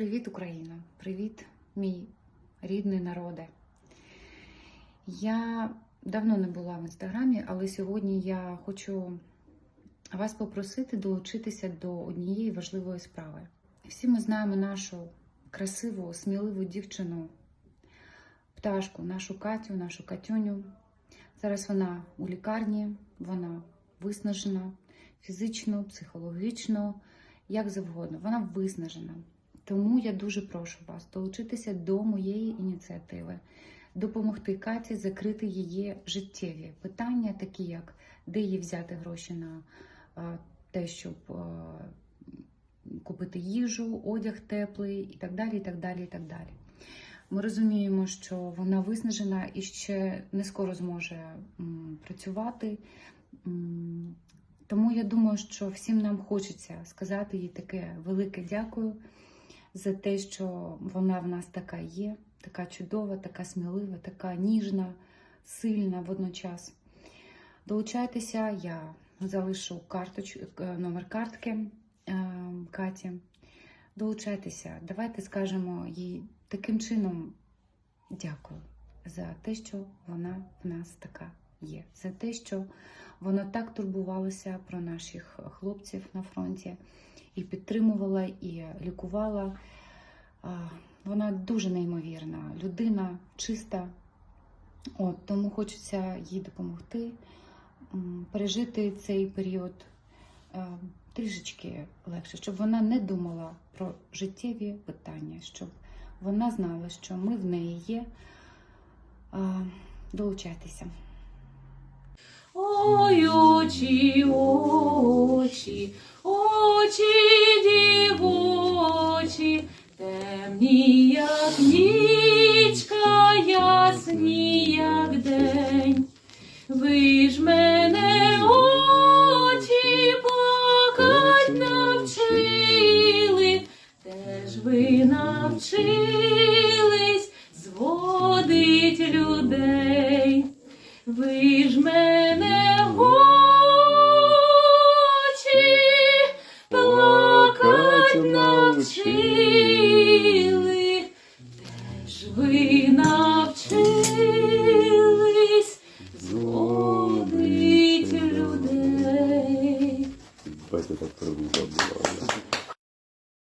Привіт, Україна! Привіт, мій рідний народе. Я давно не була в інстаграмі, але сьогодні я хочу вас попросити долучитися до однієї важливої справи. Всі ми знаємо нашу красиву, сміливу дівчину, пташку, нашу Катю, нашу Катюню. Зараз вона у лікарні, вона виснажена фізично, психологічно, як завгодно. Вона виснажена. Тому я дуже прошу вас долучитися до моєї ініціативи, допомогти Каті закрити її життєві питання, такі як де їй взяти гроші на е, те, щоб е, купити їжу, одяг теплий і так далі. і так далі, і так далі. Ми розуміємо, що вона виснажена і ще не скоро зможе працювати. Тому я думаю, що всім нам хочеться сказати їй таке велике дякую за те, що вона в нас така є, така чудова, така смілива, така ніжна, сильна водночас. Долучайтеся, я залишу карточ... е, номер картки е, Каті. Долучайтеся, давайте скажемо їй таким чином дякую за те, що вона в нас така є, за те, що вона так турбувалася про наших хлопців на фронті і підтримувала, і лікувала. Вона дуже неймовірна, людина чиста. От, тому хочеться їй допомогти пережити цей період трішечки легше, щоб вона не думала про життєві питання, щоб вона знала, що ми в неї є. Долучайтеся. Ой, очі, очі, очі дівочі, темні, як нічка, ясні, як день. Ви ж мене очі плакать навчили, теж ви навчились зводить людей. Ви ж мене вчили, теж ви навчились злобить людей. Давайте так прилуда.